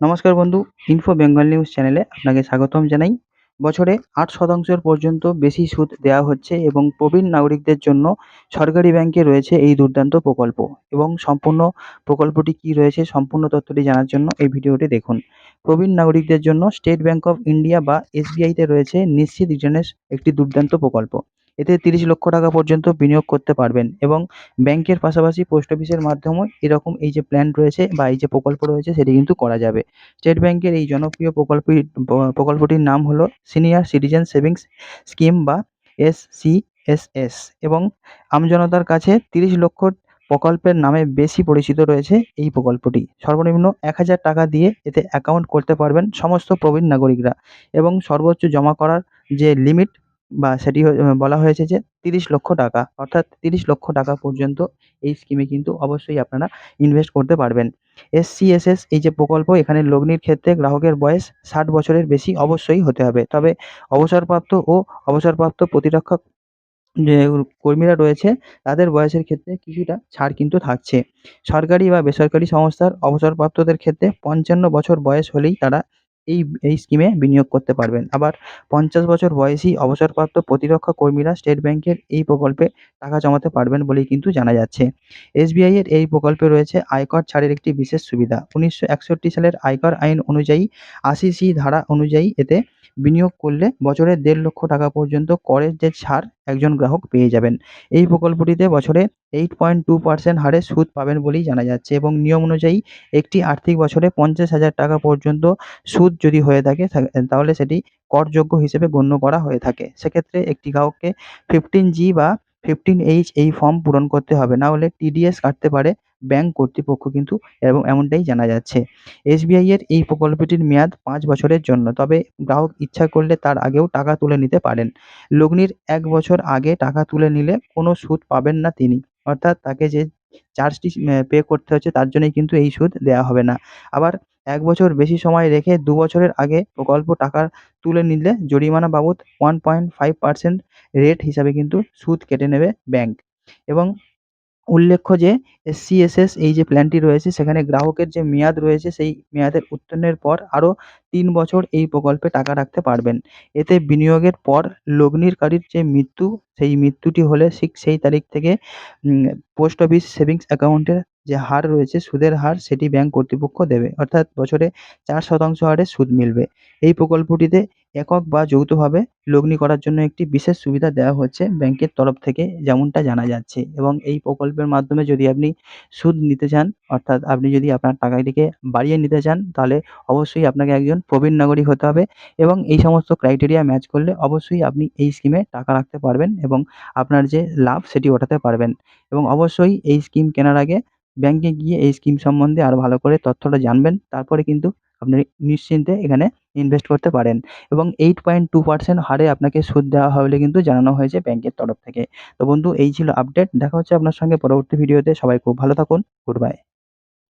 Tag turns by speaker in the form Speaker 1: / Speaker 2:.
Speaker 1: নমস্কার বন্ধু info Bengal news চ্যানেলে আপনাকে স্বাগতম জানাই। বছরে আট শতাংশের পর্যন্ত বেশি সুদ দেওয়া হচ্ছে এবং প্রবীণ নাগরিকদের জন্য সরকারি ব্যাংকে রয়েছে এই দুর্দান্ত প্রকল্প। এবং সম্পূর্ণ প্রকল্পটি কি রয়েছে সম্পূর্ণ তথ্যটি জানার জন্য এই ভিডিওটি দেখুন। প্রবীণ নাগরিকদের জন্য স্টেট ব্যাংক অফ ইন্ডিয়া বা এসবিআইতে রয়েছে নিশ্চিত রিটার্নের একটি দুর্দান্ত প্রকল্প। এতে তিরিশ লক্ষ টাকা পর্যন্ত বিনিয়োগ করতে পারবেন এবং ব্যাংকের পাশাপাশি পোস্ট অফিসের মাধ্যমেও এরকম এই যে প্ল্যান রয়েছে বা এই যে প্রকল্প রয়েছে সেটি কিন্তু করা যাবে। স্টেট ব্যাংকের এই জনপ্রিয় প্রকল্পটি প্রকল্পটির নাম হলো সিনিয়র সিটিজেন সেভিংস স্কিম বা এসসিএসএস এবং আমজনতার কাছে তিরিশ লক্ষ প্রকল্পের নামে বেশি পরিচিত রয়েছে এই প্রকল্পটি। সর্বনিম্ন এক হাজার টাকা দিয়ে এতে অ্যাকাউন্ট করতে পারবেন সমস্ত প্রবীণ নাগরিকরা এবং সর্বোচ্চ জমা করার যে লিমিট বা সেটি বলা হয়েছে যে তিরিশ লক্ষ টাকা, অর্থাৎ তিরিশ লক্ষ টাকা পর্যন্ত এই স্কিমে কিন্তু অবশ্যই আপনারা ইনভেস্ট করতে পারবেন। এসসিএসএস এই যে প্রকল্প, এখানে লগ্নির ক্ষেত্রে গ্রাহকের বয়স ষাট বছরের বেশি অবশ্যই হতে হবে। তবে অবসরপ্রাপ্ত ও অবসরপ্রাপ্ত প্রতিরক্ষা, যে কর্মীরা রয়েছে, তাদের বয়সের ক্ষেত্রে কিছুটা ছাড় কিন্তু থাকছে। সরকারি বা বেসরকারি সংস্থার অবসরপ্রাপ্তদের ক্ষেত্রে পঞ্চান্ন বছর বয়স হলেই তারা এই এই স্কিমে বিনিয়োগ করতে পারবেন। আবার পঞ্চাশ বছর বয়সী অবসরপ্রাপ্ত প্রতিরক্ষা কর্মীরা স্টেট ব্যাংকের এই প্রকল্পে টাকা জমাতে পারবেন বলেই কিন্তু জানা যাচ্ছে। এসবিআই এর এই প্রকল্পে রয়েছে আয়কর ছাড়ের একটি বিশেষ সুবিধা। উনিশশো একষট্টি সালের আয়কর আইন অনুযায়ী আশি সি ধারা অনুযায়ী এতে বিনিয়োগ করলে বছরে দেড় লক্ষ টাকা পর্যন্ত করের যে ছাড় একজন গ্রাহক পেয়ে যাবেন। এই প্রকল্পটিতে বছরে এইট পয়েন্ট টু পার্সেন্ট হারে সুদ পাবেন বলেই জানা যাচ্ছে এবং নিয়ম অনুযায়ী একটি আর্থিক বছরে পঞ্চাশ হাজার টাকা পর্যন্ত সুদ যদি হয়ে থাকে তাহলে সেটি করযোগ্য হিসেবে গণ্য করা হয়ে থাকে। সেক্ষেত্রে একটি গ্রাহককে ফিফটিন জি বা ফিফটিন এইচ এই ফর্ম পূরণ করতে হবে। না হলে টিডিএস কাটতে পারে ব্যাংক কর্তৃপক্ষ কিন্তু এবং এমনটাই জানা যাচ্ছে। এসবিআই এর এই প্রকল্পটির মেয়াদ পাঁচ বছরের জন্য, তবে গ্রাহক ইচ্ছা করলে তার আগেও টাকা তুলে নিতে পারেন। লগ্নির এক বছর আগে টাকা তুলে নিলে কোনো সুদ পাবেন না তিনি। অর্থাৎ তাকে যে চার্জটি পে করতে হচ্ছে তার জন্যই কিন্তু এই সুদ দেওয়া হবে না। আবার এক বছর বেশি সময় রেখে দু বছরের আগে প্রকল্প টাকা তুলে নিলে জরিমানা বাবদ one point five percent rate হিসাবে কিন্তু সুদ কেটে নেবে ব্যাংক। এবং উল্লেখ্য যে সিএসএস এই যে প্ল্যানটি রয়েছে, সেখানে গ্রাহকের যে মেয়াদ রয়েছে, সেই মেয়াদের উত্তীর্ণের পর আরও তিন বছর এই প্রকল্পে টাকা রাখতে পারবেন। এতে বিনিয়োগের পর লগ্নিকারীর যে মৃত্যু, সেই মৃত্যুটি হলে ঠিক সেই তারিখ থেকে পোস্ট অফিস সেভিংস অ্যাকাউন্টের যে হার রয়েছে, সুদের হার সেটি ব্যাংক কর্তৃপক্ষ দেবে। অর্থাৎ বছরে চার শতাংশ হারে সুদ মিলবে। এই প্রকল্পটিতে একক বা যৌথভাবে লগ্নি করার জন্য একটি বিশেষ সুবিধা দেওয়া হচ্ছে ব্যাংকের তরফ থেকে, যেমনটা জানা যাচ্ছে। এবং এই প্রকল্পের মাধ্যমে যদি আপনি সুদ নিতে চান, অর্থাৎ আপনি যদি আপনার টাকাটিকে বাড়িয়ে নিতে চান, তাহলে অবশ্যই আপনাকে একজন প্রবীণ নাগরিক হতে হবে এবং এই সমস্ত ক্রাইটেরিয়া ম্যাচ করলে অবশ্যই আপনি এই স্কিমে টাকা রাখতে পারবেন এবং আপনার যে লাভ সেটি ওঠাতে পারবেন। এবং অবশ্যই এই স্কিম কেনার আগে ব্যাংকে গিয়ে এই স্কিম সম্বন্ধে আরও ভালো করে তথ্যটা জানবেন, তারপরে কিন্তু আপনি নিশ্চিন্তে এখানে ইনভেস্ট করতে পারেন। এবং এইট পয়েন্ট টু পার্সেন্ট হারে আপনাকে সুদ দেওয়া হবে কিন্তু জানানো হয়েছে ব্যাংকের তরফ থেকে। তো বন্ধু, এই ছিল আপডেট দেখা হচ্ছে আপনার সঙ্গে পরবর্তী ভিডিওতে সবাই খুব ভালো থাকুন গুড বাই